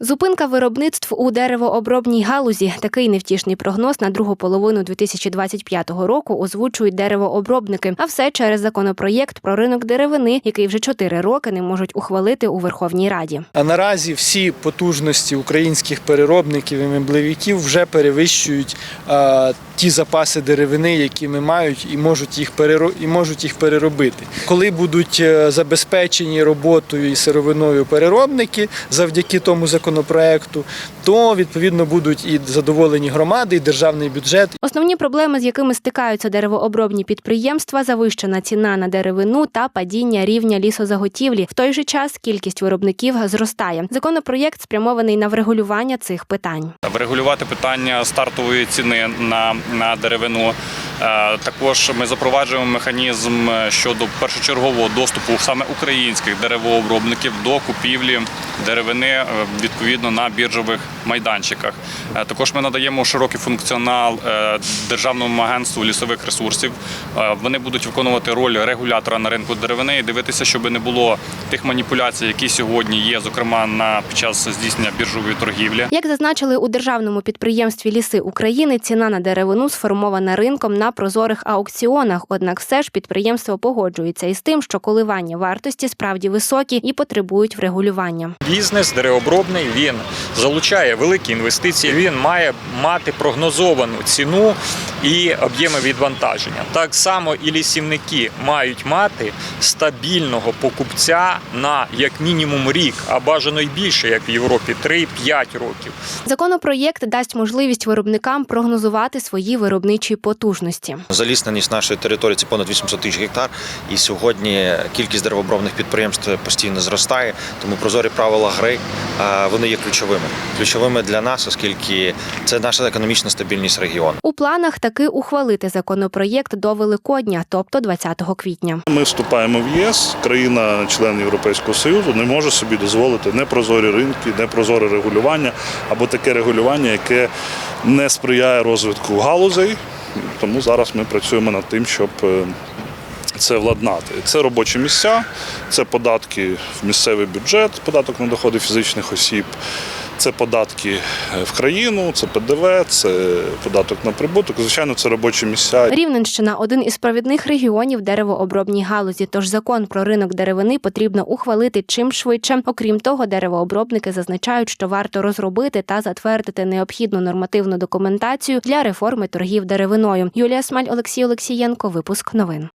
Зупинка виробництв у деревообробній галузі. Такий невтішний прогноз на другу половину 2025 року озвучують деревообробники. А все через законопроєкт про ринок деревини, який вже чотири роки не можуть ухвалити у Верховній Раді. А наразі всі потужності українських переробників і меблевиків вже перевищують а, ті запаси деревини, які ми мають, і можуть їх переро... і можуть їх переробити. Коли будуть е, забезпечені роботою і сировиною переробники завдяки тому законопроекту, то відповідно будуть і задоволені громади, і державний бюджет, Основні проблеми, з якими стикаються деревообробні підприємства, завищена ціна на деревину та падіння рівня лісозаготівлі. В той же час кількість виробників зростає. Законопроєкт спрямований на врегулювання цих питань. врегулювати питання стартової ціни на, на деревину. Е, Також ми запроваджуємо механізм е, щодо першочергового доступу саме українських деревообробників до купівлі деревини е, відповідно на біржових майданчиках. Також ми надаємо широкий функціонал державному агентству лісових ресурсів. Вони будуть виконувати роль регулятора на ринку деревини і дивитися, щоб не було тих маніпуляцій, які сьогодні є, зокрема на під час здійснення біржової торгівлі. Як зазначили у державному підприємстві Ліси України, ціна на деревину сформована ринком на прозорих аукціонах. Однак, все ж підприємство погоджується із тим, що коливання вартості справді високі і потребують врегулювання. Бізнес деревообробний він залучає великі інвестиції. Він має мати прогнозовану ціну і об'єми відвантаження. Так само і лісівники мають мати стабільного покупця на як мінімум рік, а бажано й більше, як в Європі, 3-5 років. Законопроєкт дасть можливість виробникам прогнозувати свої виробничі потужності. Залісненість нашої території це понад 800 тисяч гектар. І сьогодні кількість деревообробних підприємств постійно зростає. Тому прозорі правила гри вони є ключовими. Ключовими для нас, оскільки це наша економічна стабільність регіону. У планах таки ухвалити законопроєкт до Великодня, тобто 20 квітня. Ми вступаємо в ЄС, країна, член Європейського Союзу, не може собі дозволити непрозорі ринки, непрозоре регулювання або таке регулювання, яке не сприяє розвитку галузей. Тому зараз ми працюємо над тим, щоб е, це владнати. Це робочі місця, це податки в місцевий бюджет, податок на доходи фізичних осіб. Це податки е, в країну, це ПДВ, це податок на прибуток. Звичайно, це робочі місця. Рівненщина один із провідних регіонів деревообробній галузі. Тож закон про ринок деревини потрібно ухвалити чим швидше. Окрім того, деревообробники зазначають, що варто розробити та затвердити необхідну нормативну документацію для реформи торгів деревиною. Юлія Смаль, Олексій Олексієнко. Випуск новин.